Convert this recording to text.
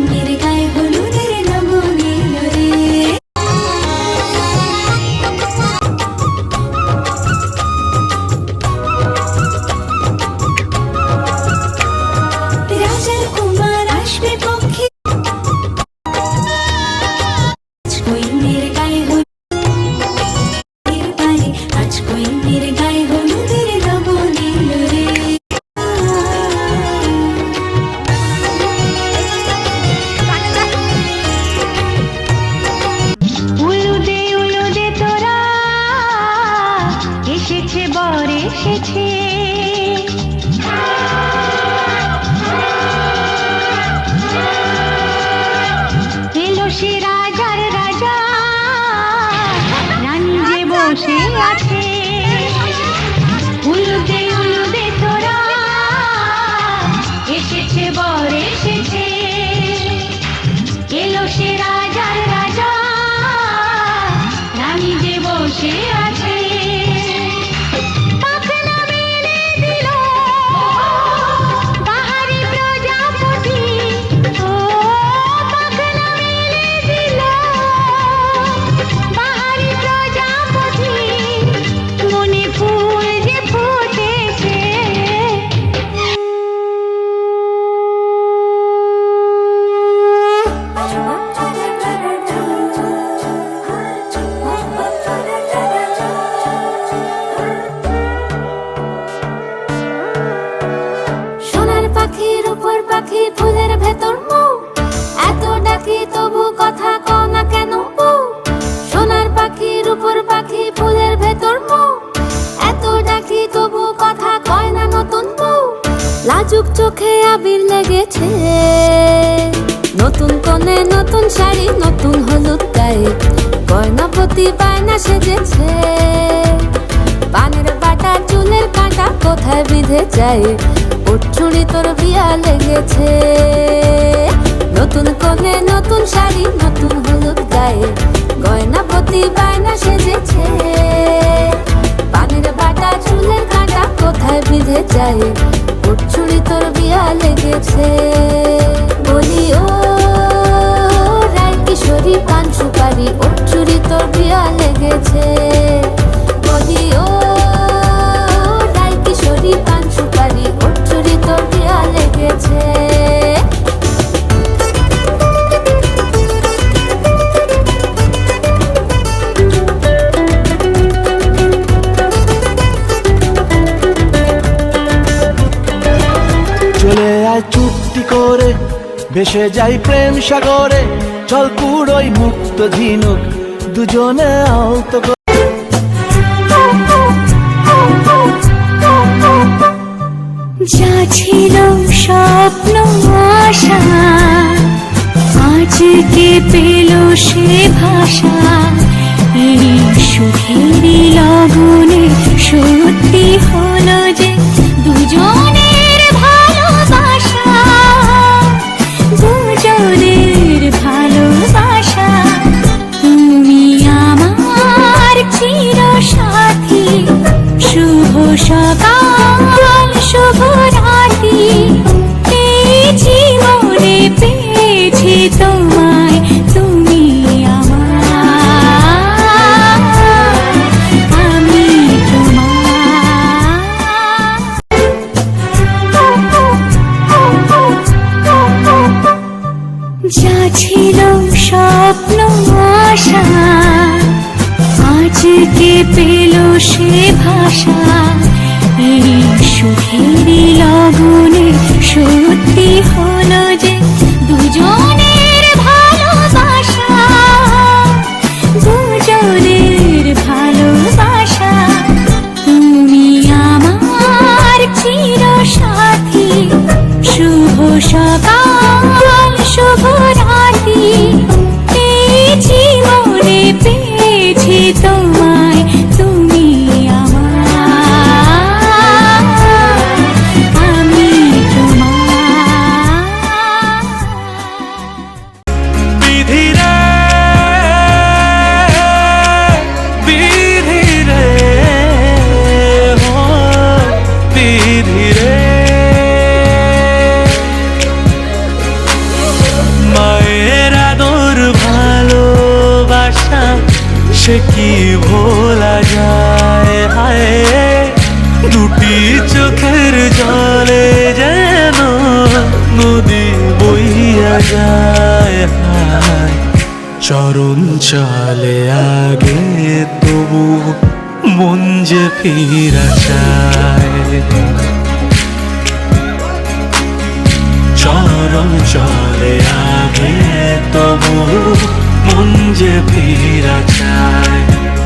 கண்ணிருக்க চোখে আবির লেগেছে। নতুন কোণে নতুন শাড়ি, নতুন হলুদ গায়ে গয়নাপতি বায়না সেজেছে। পানের বাটা, চুলের কাঁটা কোথায় বিঁধে যায়? চুড়ি তোর বিয়া লেগেছে। নতুন কোণে নতুন শাড়ি, নতুন হলুদ গায়ে গয়না প্রতি বায়না সেজেছে। পানের বাটা, চুলের কাঁটা কোথায় বিঁধে যায়? চুড়ি তোর বিয়া লেগেছে। চলে চুক্তি করে, ভেসে যাই প্রেম সাগরে। চল পুরোই মুক্ত ঝিনুক, দুজনে আলতো যা ছিল স্বপ্ন, আশা আজকে পেল সে ভাষা? স্বপ্ন আশা, আজকে পেল সে ভাষা। এই সুখেরই লগনে সত্যি হলো যে দুজনের ভালোবাসা। দুজনের ভালোবাসা, তুমি আমার চির সাথী শুভ সকাল, শুভ সে কি ভোলা যায়? হায়, দুটি চোখের জলে যেন নদী বইয়া যায়। হায়, চরণ চলে আগে তবু মন যে ফিরা চায়। চরণ চলে আগে তবু মন যে ফিরা চায়।